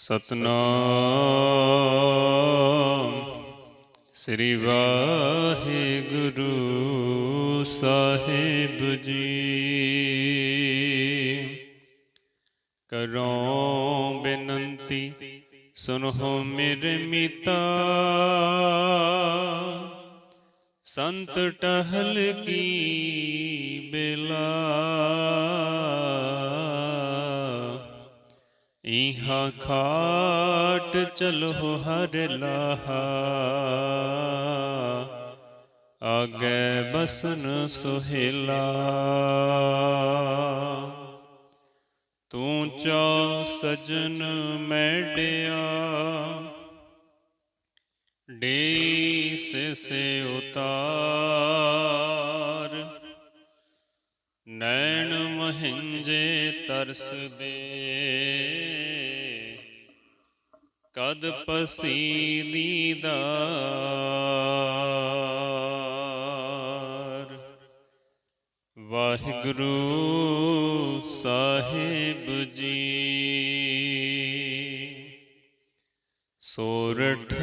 ਸਤਨਾਮ। ਸ੍ਰੀ ਵਾਹਿਗੁਰੂ ਸਾਹਿਬ ਜੀ। ਕਰੋ ਬੇਨੰਤੀ ਸੁਨੋ ਮੇਰੇ ਮੀਤਾ। ਸੰਤ ਟਹਲ ਕੀ ਬੇਲਾ। ਇਹਾ ਖਾਟ ਚਲੋ ਹਰ ਲਾਹਾ। ਆਗੇ ਬਸਨ ਸੁਹੇਲਾ। ਤੂੰ ਚਾ ਸਜਨ ਮੈਡਿਆ। ਡੇ ਸੇ ਉਤਾਰ। ਨੈਣ ਮਹਿੰਜੇ ਤਰਸ ਦੇ। ਕਦ ਪਸੀ ਦੀਦਾਰ ਵਾਹਿਗੁਰੂ ਸਾਹਿਬ ਜੀ। ਸੋਰਠ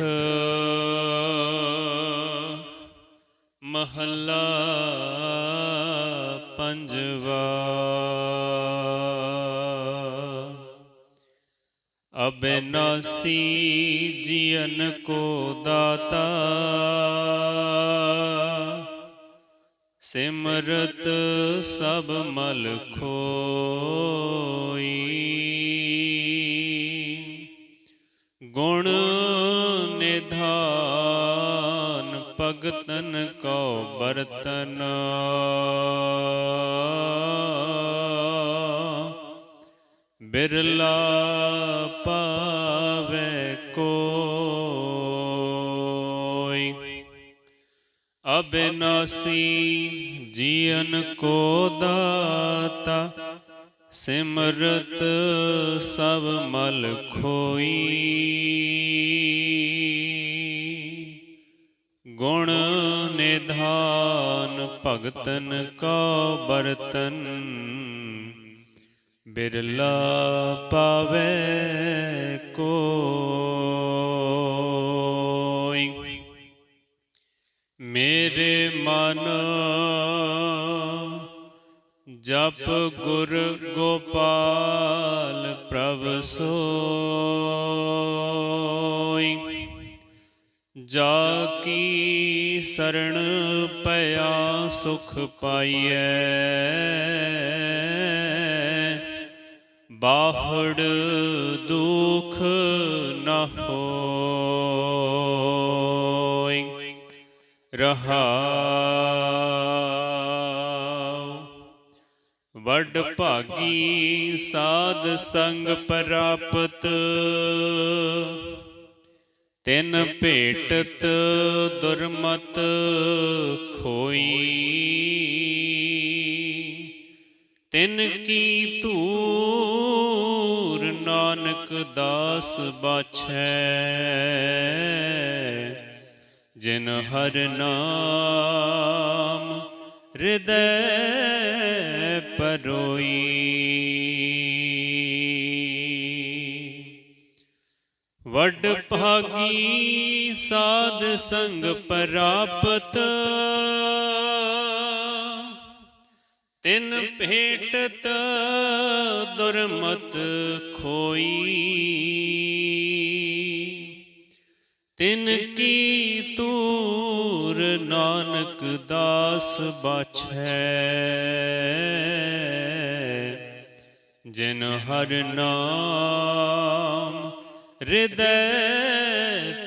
ਮਹੱਲਾ ਅਬਿਨਾਸੀ ਜੀਵਨ ਕੋ ਦਾਤਾ। ਸਿਮਰਤ ਸਭ ਮਲ ਖੋਈ। ਗੁਣ ਨਿਧਾਨ ਭਗਤਨ ਕੋ ਬਰਤਨ। ਬਿਰਲਾ ਪਾਵੇ ਕੋਈ। ਅਬਿਨਾਸੀ ਜੀਵਨ ਕੋ ਦਾਤਾ, ਸਿਮਰਤ ਸਭ ਮਲ ਖੋਈ। ਗੁਣ ਨਿਧਾਨ ਭਗਤਨ ਕਾ ਬਰਤਨ ਬਿਰਲਾ ਪਾਵੇ ਕੋਈ। ਮੇਰੇ ਮਨ ਜਪ ਗੁਰ ਗੋਪਾਲ ਪ੍ਰਭ ਸੋਈ। ਜਾ ਕੀ ਸਰਣ ਪਿਆ ਸੁਖ ਪਾਈਐ। ਬਾਹੜ ਦੁਖ ਨ ਹੋਈ ਰਹਾਉ। ਵੱਡ ਭਾਗੀ ਸਾਧ ਸੰਗ ਪ੍ਰਾਪਤ, ਤਿਨ ਭੇਟਤ ਦੁਰਮਤ ਖੋਈ। ਤਿਨ ਕੀ ਨਾਨਕ ਦਾਸ ਬਾਛੈ। ਜਿਨ ਹਰ ਨਾਮ ਹਿਰਦੈ ਪਰੋਈ। ਵੱਡ ਭਾਗੀ ਸਾਧ ਸੰਗ ਪ੍ਰਾਪਤ। ਤਿਨ ਭੇਟਤ ਦੁਰਮਤ ਖੋਈ। ਤਿਨ ਕੀ ਤੂਰ ਨਾਨਕ ਦਾਸ ਬਾਛੈ। ਜਿਨ ਹਰ ਨਾਮ ਹਿਰਦੈ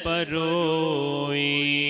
ਪਰੋਈ।